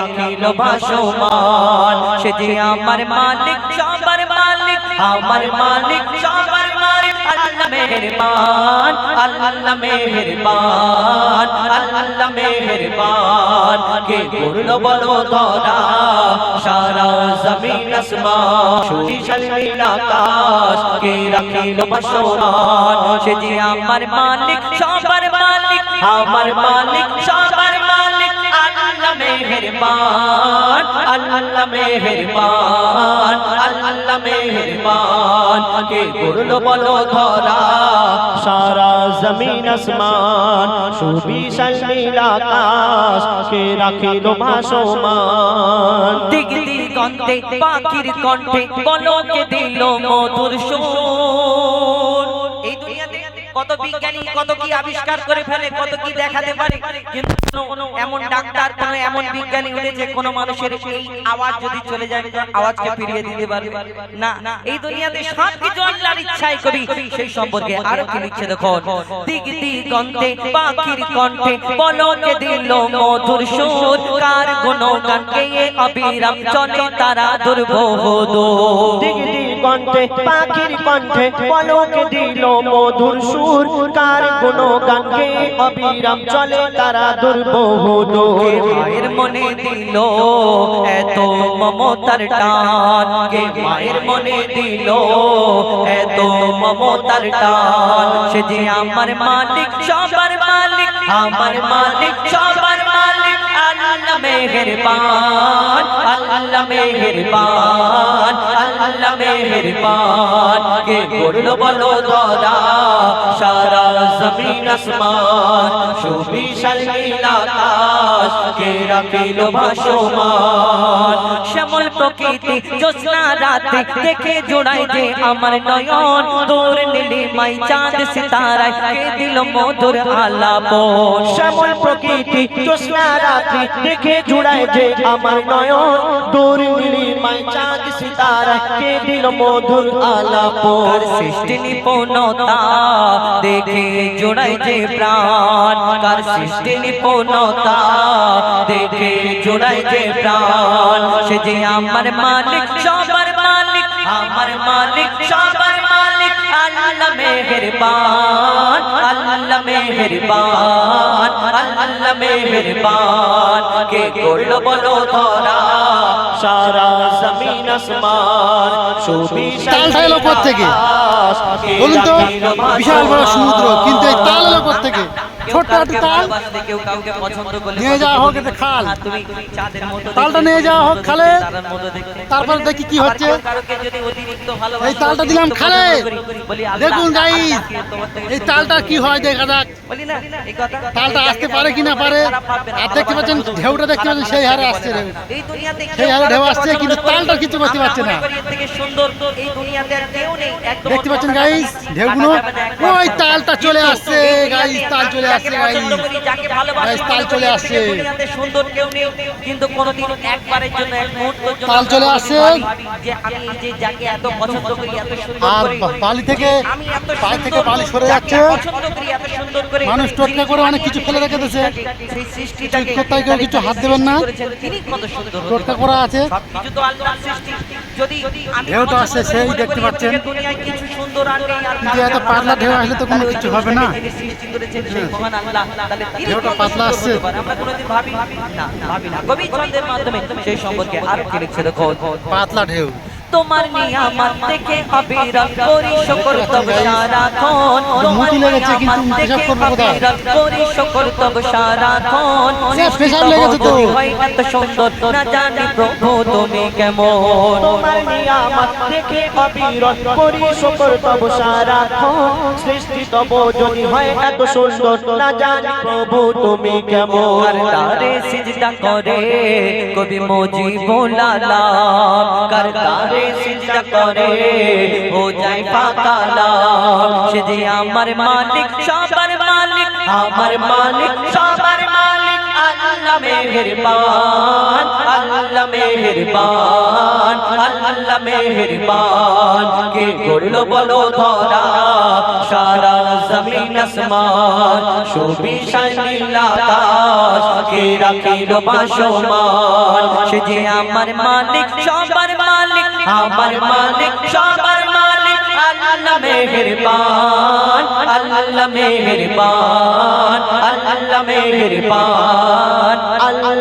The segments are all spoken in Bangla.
রাখিল ভাসমান। সে যে আমার মালিক সবার মালিক, আমার মালিক সবার মালিক। আল্লাহ মেহেরবান আল্লাহ মেহেরবান আল্লাহ মেহেরবান। কে করল বলো ধরা, সারা জমিন আসমান সুশাল নীল আকাশ। কে রাখিল ভাসমান, সে যে আমার মালিক সবার মালিক, আমার মালিক সবার মেহেরবান, আল্লাহ মেহেরবান আল্লাহ মেহেরবান। কে করল বলো ধরা? সারা জমিন আসমান, সুবিশাল নীল আকাশ, কে রাখিল ভাসমান? দিক দিগন্তে, পাখির কণ্ঠে বলকে দিল মধুর সুর? কত বিজ্ঞানী, কত কি আবিষ্কার করে ফেলে, কত কি দেখাতে পারে। কিন্তু এমন ডাক্তার, কোন এমন বিজ্ঞানী উঠেছে, কোন মানুষের এই আওয়াজ যদি চলে যায় আওয়াজকে ফিরিয়ে দিতে পারবে। না, এই দুনিয়াতে সব কিছু আল্লাহর ইচ্ছায় কবি সেই সম্পর্কে আরও কি লিখছে দেখো দিক দিগন্তে, পাখির কণ্ঠে বলকে দিল মধুর সুর, কার গুণগান গেয়ে অবিরাম চলে, তারা দুর্বোধ দিক দিগন্তে, পাখির কণ্ঠে, পলকে দিল মধুর সুর কার গুণ গানকে অবিরাম চলে তারা দুর্বোধ মায়ের মনে দিল এত মমতার টান? কে মায়ের মনে দিল এত মমতার টান? সে যে আমার মালিক, সবার মালিক, আমার মালিক, সবার মালিক, আল্লাহ মেহেরবান আল্লাহ মেহেরবান। আল্লাহ মেহেরবান কে করল বলো ধরা সারা জমিন আসমান সুবিশাল নীল কে রাখিল ভাসমান। শ্যামল প্রকৃতি জ্যোৎস্না রাতে দেখে জোড়াই যে আমার নয়ন। দূর নীলি মাই চাঁদ সিতারায় কে দিল মধুর আলাপন শ্যামল প্রকৃতি জ্যোৎস্না রাত্রি দেখে জুড়ায় যে আমার নয়ন। দূর নীলিমায় চাঁদ সিতারা কে দিল মধুর আলাপ। সৃষ্টি নিপুণতা দেখে জোড়াই যে প্রাণ। কার সৃষ্টি নিপুণতা দেখে জোড়াই যে প্রাণ সে যে আমার মালিক সবার মালিক আমার মালিক সবার মালিক আল্লাহ মেহেরবান আল্লাহ মেহেরবান আল্লাহ মেহেরবান। কে করল বলো ধরা? সারা জমিন আসমান এলো কোত্থেকে? আকাশ, বলুন তো বিশাল বড় সমুদ্র কিন্তু এই তাল থেকে। ছোট্ট একটা তাল ভালোবাসলে, কেউ কাউকে পছন্দ করলে নিয়ে যাওয়া হোক একটা খাল। মতো তালটা নিয়ে যাওয়া হোক খালে। তারপর দেখি কি হচ্ছে এই তালটা দিলাম খালে। দেখুন এই তালটা কি হয় দেখা যাক তালটা আসতে পারে কি না পারে আর দেখতে পাচ্ছেন ঢেউটা দেখতে পাচ্ছেন সেই হারে আসছে ঢেউ সেই হারে ঢেউ আসছে, কিন্তু তালটা কিছু করতে পারছে না। মনে দেখতে পাচ্ছেন গাইস ঢেউগুলো। ওই তালটা চলে আসছে গাইস তাল চলে যাকে পছন্দ করি, যাকে ভালোবাসি, তাল চলে আসছে। দুনিয়াতে সুন্দর কেউ নেই কিন্তু কোনোদিন একবারের জন্য এক মুহূর্তের জন্য তাল চলে আসছে। যে আমি যে যাকে এত পছন্দ করি এত সুন্দর আর বালি থেকে আমি এত বালি থেকে বালি সরে যাচ্ছে পছন্দ করি এত সুন্দর করে মানুষ টোটকা করে অনেক কিছু ফেলে রেখে দিয়েছে। সেই সৃষ্টিটাকে কোথায় কেউ কিছু হাত দেবেন না। তিনি কত সুন্দর হতে টোটকা করা আছে সবকিছু তো আল্লাহর সৃষ্টি যদি আমি ঢেউটা পছন্দ আসছে, সেই দেখতে পাচ্ছেন। দুনিয়ায় কিছু সুন্দর আর নেই আর এত পাতলা ঢেউ আসলে তো কোনো কিছু হবে না। সৃষ্টি করেছেন সেই মহান আল্লাহ তাহলে তিনি পাতলা আসছে। আমরা কোনোদিন ভাবি না ভাবি না। কবি ছন্দের মাধ্যমে সেই সম্পর্কে আরও কি লিখছে দেখো পাতলা ঢেউ। তোমার নিয়ামত দেখে অবিরত করি শুকর তব সারাক্ষণ। তোমার নিয়ামত দেখে অবিরত করি শুকর তব সারাক্ষণ। সে পেশাব লেগেছে তো। হয় এত সুন্দর। না জানি প্রভু তুমি কেমন। তোমার নিয়ামত দেখে অবিরত করি শুকর তব সারাক্ষণ। সৃষ্টি তব যদি হয় এত সুন্দর। না জানি প্রভু তুমি কেমন। তারে সিজদা করে কবি মোজি বোলালাম কার তারে আমার মালিক সবার মালিক আমার মালিক মালিক আমার মালিক সবার মালিক আমার মালিক সবার মালিক। আল্লাহ মেহেরবান আল্লাহ মেহেরবান আল্লাহ মেহেরবান।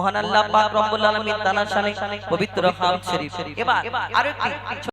মহান আল্লাহ পাক রব্বুল আলামিন তাআলার শানে পবিত্র হাম শরীফ। এবার আরেকটি